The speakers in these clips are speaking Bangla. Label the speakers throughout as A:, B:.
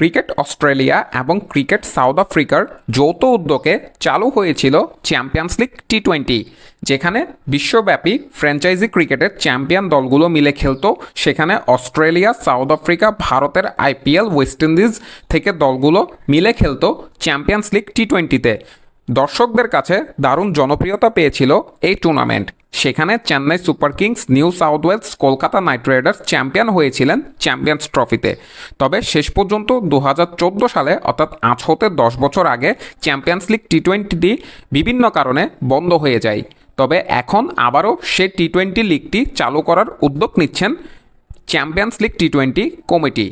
A: ক্রিকেট অস্ট্রেলিয়া এবং ক্রিকেট সাউথ আফ্রিকার যৌথ উদ্যোগে চালু হয়েছিল চ্যাম্পিয়ন্স লিগ টি টোয়েন্টি যেখানে বিশ্বব্যাপী ফ্র্যাঞ্চাইজি ক্রিকেটের চ্যাম্পিয়ন দলগুলো মিলে খেলত। সেখানে অস্ট্রেলিয়া, সাউথ আফ্রিকা, ভারতের আইপিএল ওয়েস্ট ইন্ডিজ থেকে দলগুলো মিলে খেলত চ্যাম্পিয়ন্স লিগ টি টোয়েন্টিতে দর্শকদের কাছে দারুণ জনপ্রিয়তা পেয়েছিল এই টুর্নামেন্ট সেখানে Chennai Super Kings, New South Wales, Kolkata Knight Riders champion হয়েছিলেন চ্যাম্পিয়ন্স ট্রফিতে। তবে শেষ পর্যন্ত দু হাজার চোদ্দ সালে, অর্থাৎ আজ হতে দশ বছর আগে, চ্যাম্পিয়ন্স লিগ টি টোয়েন্টিটি বিভিন্ন কারণে বন্ধ হয়ে যায়। তবে এখন আবারও সে টি টোয়েন্টি লিগটি চালু করার উদ্যোগ নিচ্ছেন Champions League T twenty committee.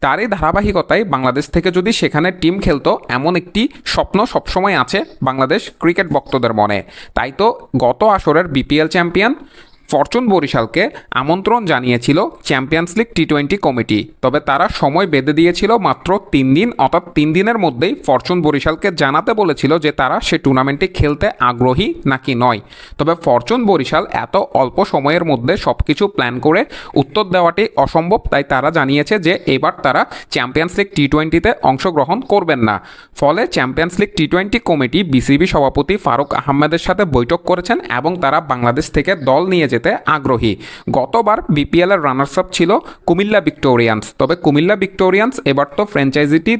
A: তারই ধারাবাহিকতায় বাংলাদেশ থেকে যদি সেখানে টিম খেলতো, এমন একটি স্বপ্ন সবসময় আছে বাংলাদেশ ক্রিকেট ভক্তদের মনে। তাই তো গত আসরের বিপিএল চ্যাম্পিয়ন ফরচুন বরিশালকে আমন্ত্রণ জানিয়েছিল Champions League T twenty committee. তবে তারা সময় বেঁধে দিয়েছিল মাত্র তিন দিন, অর্থাৎ তিন দিনের মধ্যেই ফরচুন বরিশালকে জানাতে বলেছিল যে তারা সে টুর্নামেন্টে খেলতে আগ্রহী নাকি নয়। তবে ফরচুন বরিশাল এত অল্প সময়ের মধ্যে সব কিছু প্ল্যান করে উত্তর দেওয়াটি অসম্ভব, তাই তারা জানিয়েছে যে এবার তারা চ্যাম্পিয়ন্স লিগ টি টোয়েন্টিতে অংশগ্রহণ করবেন না। ফলে Champions League T twenty committee BCB সভাপতি ফারুক আহমেদের সাথে বৈঠক করেছেন এবং তারা বাংলাদেশ থেকে দল নিয়ে আগ্রহী। গতবার বিপিএলের রানার্স আপ ছিল কুমিল্লা ভিক্টোরিয়ান্স। তবে কুমিল্লা ভিক্টোরিয়ান্স এবার তো ফ্র্যাঞ্চাইজিটি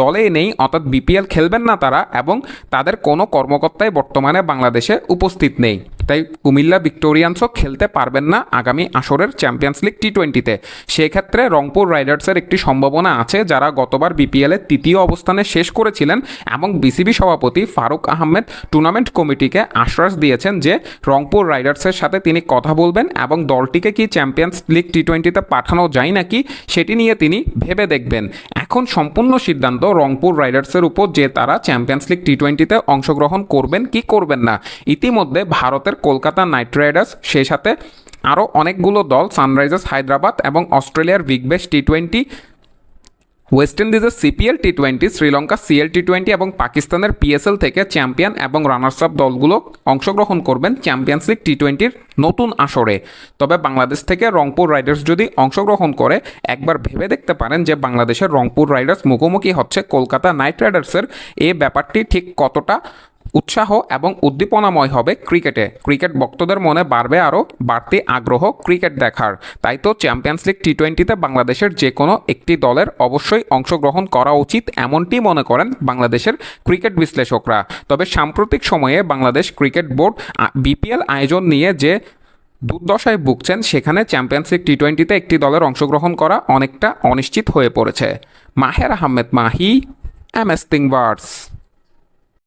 A: দলেই নেই, অর্থাৎ বিপিএল খেলবেন না তারা এবং তাদের কোনো কর্মকর্তাই বর্তমানে বাংলাদেশে উপস্থিত নেই। তাই কুমিল্লা ভিক্টোরিয়ান্সও খেলতে পারবেন না আগামী আসরের চ্যাম্পিয়ন্স লিগ টি টোয়েন্টিতে সেক্ষেত্রে রংপুর রাইডার্সের একটি সম্ভাবনা আছে যারা গতবার বিপিএলের তৃতীয় অবস্থানে শেষ করেছিলেন এবং বিসিবি সভাপতি ফারুক আহমেদ টুর্নামেন্ট কমিটিকে আশ্বাস দিয়েছেন যে রংপুর রাইডার্সের সাথে তিনি কথা বলবেন এবং দলটিকে কি চ্যাম্পিয়ন্স লিগ টি টোয়েন্টিতে পাঠানো যায় নাকি সেটি নিয়ে তিনি ভেবে দেখবেন। এখন সম্পূর্ণ সিদ্ধান্ত রংপুর রাইডার্সের উপর যে তারা চ্যাম্পিয়ন্স লিগ টি টোয়েন্টিতে অংশগ্রহণ করবেন কি করবেন না। ইতিমধ্যে ভারতের কলকাতা নাইট রাইডার্স সেই সাথে আরও অনেকগুলো দল, সানরাইজার্স, হায়দ্রাবাদ এবং অস্ট্রেলিয়ার Big Bash T twenty West ইন্ডিজের CPL T twenty Sri Lanka CL T twenty এবং পাকিস্তানের পিএসএল থেকে চ্যাম্পিয়ন এবং রানার্স আপ দলগুলো অংশগ্রহণ করবেন চ্যাম্পিয়ন্স লিগ টি টোয়েন্টির নতুন আসরে। তবে বাংলাদেশ থেকে রংপুর রাইডার্স যদি অংশগ্রহণ করে, একবার ভেবে দেখতে পারেন যে বাংলাদেশের রংপুর রাইডার্স মুখোমুখি হচ্ছে কলকাতা নাইট রাইডার্সের। এ ব্যাপারটি ঠিক কতটা উৎসাহ এবং উদ্দীপনাময় হবে ক্রিকেটে। ক্রিকেট ভক্তদের মনে বাড়বে আরও বাড়তি আগ্রহ ক্রিকেট দেখার। তাই তো চ্যাম্পিয়ন্স লিগ টি টোয়েন্টিতে বাংলাদেশের যে কোনো একটি দলের অবশ্যই অংশগ্রহণ করা উচিত এমনটি মনে করেন বাংলাদেশের ক্রিকেট বিশ্লেষকরা। তবে সাম্প্রতিক সময়ে বাংলাদেশ ক্রিকেট বোর্ড বিপিএল আয়োজন নিয়ে যে দুর্দশায় ভুগছেন, সেখানে চ্যাম্পিয়ন্স লিগ টি টোয়েন্টিতে একটি দলের অংশগ্রহণ করা অনেকটা অনিশ্চিত হয়ে পড়েছে। Maher Ahmed Mahi, M S